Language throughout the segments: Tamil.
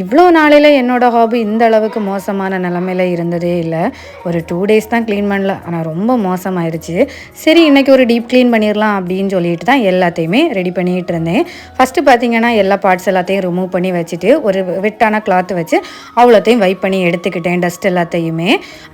இவ்வளோ நாளையில் என்னோடய ஹாபி இந்த அளவுக்கு மோசமான நிலமையில இருந்ததே இல்லை. ஒரு டூ டேஸ் தான் க்ளீன் பண்ணல. ஆனால் ரொம்ப மோசமாயிருச்சு. சரி இன்றைக்கி ஒரு டீப் க்ளீன் பண்ணிடலாம் அப்படின்னு சொல்லிட்டு தான் எல்லாத்தையுமே ரெடி பண்ணிகிட்டு இருந்தேன். ஃபஸ்ட்டு பார்த்தீங்கன்னா எல்லா பார்ட்ஸ் எல்லாத்தையும் ரிமூவ் பண்ணி வச்சுட்டு ஒரு வெட்டான கிளாத் வச்சு அவ்வளோத்தையும் வைப் பண்ணி எடுத்துக்கிட்டேன் டஸ்ட் எல்லாத்தையுமே.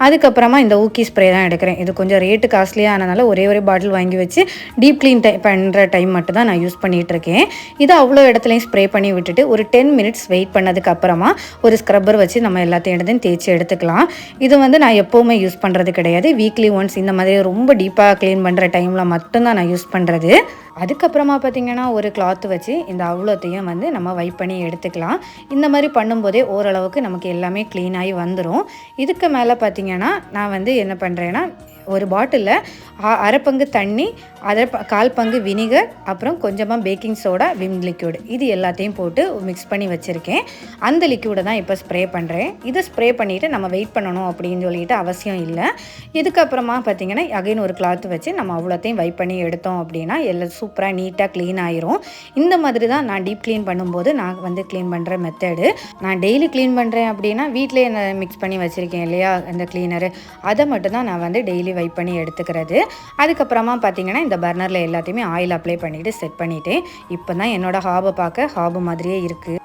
அதுக்கப்புறமா இந்த ஊக்கி ஸ்ப்ரே தான் எடுக்கிறேன். இது கொஞ்சம் ரேட்டு காஸ்ட்லியாக ஆனதுனால ஒரே ஒரே பாட்டில் வாங்கி வச்சு டீப் க்ளீன் டை பண்ணுற டைம் மட்டும் தான் நான் யூஸ் பண்ணிகிட்டு இருக்கேன். இதை அவ்வளோ இடத்துலையும் ஸ்ப்ரே பண்ணி விட்டுட்டு ஒரு டென் மினிட்ஸ் வெயிட் பண்ணதுக்கு அப்புறமா ஒரு ஸ்க்ரப்பர் வச்சு நம்ம எல்லாத்தையும் எடுத்து தேய்ச்சி எடுத்துக்கலாம். இது வந்து நான் எப்போவுமே யூஸ் பண்ணுறது கிடையாது. வீக்லி ஒன்ஸ் இந்த மாதிரி ரொம்ப டீப்பாக க்ளீன் பண்ணுற டைமில் மட்டும்தான் நான் யூஸ் பண்ணுறது அதுக்கப்புறமா பார்த்தீங்கன்னா ஒரு கிளாத் வச்சு இந்த அவ்வளோத்தையும் வந்து நம்ம வைப் பண்ணி எடுத்துக்கலாம். இந்த மாதிரி பண்ணும்போதே ஓரளவுக்கு நமக்கு எல்லாமே க்ளீனாகி வந்துடும் இதுக்கு மேலே பார்த்தீங்கன்னா நான் வந்து என்ன பண்ணுறேன்னா ஒரு பாட்டிலில் அரை பங்கு தண்ணி அரை ப கால் பங்கு வினிகர் அப்புறம் கொஞ்சமாக பேக்கிங் சோடா விம் லிக்யூடு. இது எல்லாத்தையும் போட்டு மிக்ஸ் பண்ணி வச்சுருக்கேன். அந்த லிக்யூடை தான் இப்போ ஸ்ப்ரே பண்ணுறேன் இதை ஸ்ப்ரே பண்ணிவிட்டு நம்ம வெயிட் பண்ணணும் அப்படின்னு சொல்லிட்டு அவசியம் இல்லை. இதுக்கப்புறமா பார்த்தீங்கன்னா அகைன் ஒரு கிளாத் வச்சு நம்ம அவ்வளோத்தையும் வைப் பண்ணி எடுத்தோம் அப்படின்னா எல்லாம் சூப்பராக நீட்டாக க்ளீன் ஆயிரும். இந்த மாதிரி தான் நான் டீப் க்ளீன் பண்ணும்போது நான் வந்து க்ளீன் பண்ணுற மெத்தடு நான் டெய்லி க்ளீன் பண்ணுறேன் அப்படின்னா வீட்டிலே மிக்ஸ் பண்ணி வச்சுருக்கேன் இல்லையா அந்த க்ளீனரு அதை மட்டும் தான் நான் வந்து டெய்லி வைப் பண்ணி எடுத்துக்கிறது. அதுக்கப்புறமா பார்த்தீங்கன்னா இந்த பர்னரில் எல்லாத்தையுமே ஆயில் அப்ளை பண்ணிவிட்டு செட் பண்ணிவிட்டேன் இப்போ தான் என்னோடய ஹாபை பார்க்க ஹாபு மாதிரியே இருக்குது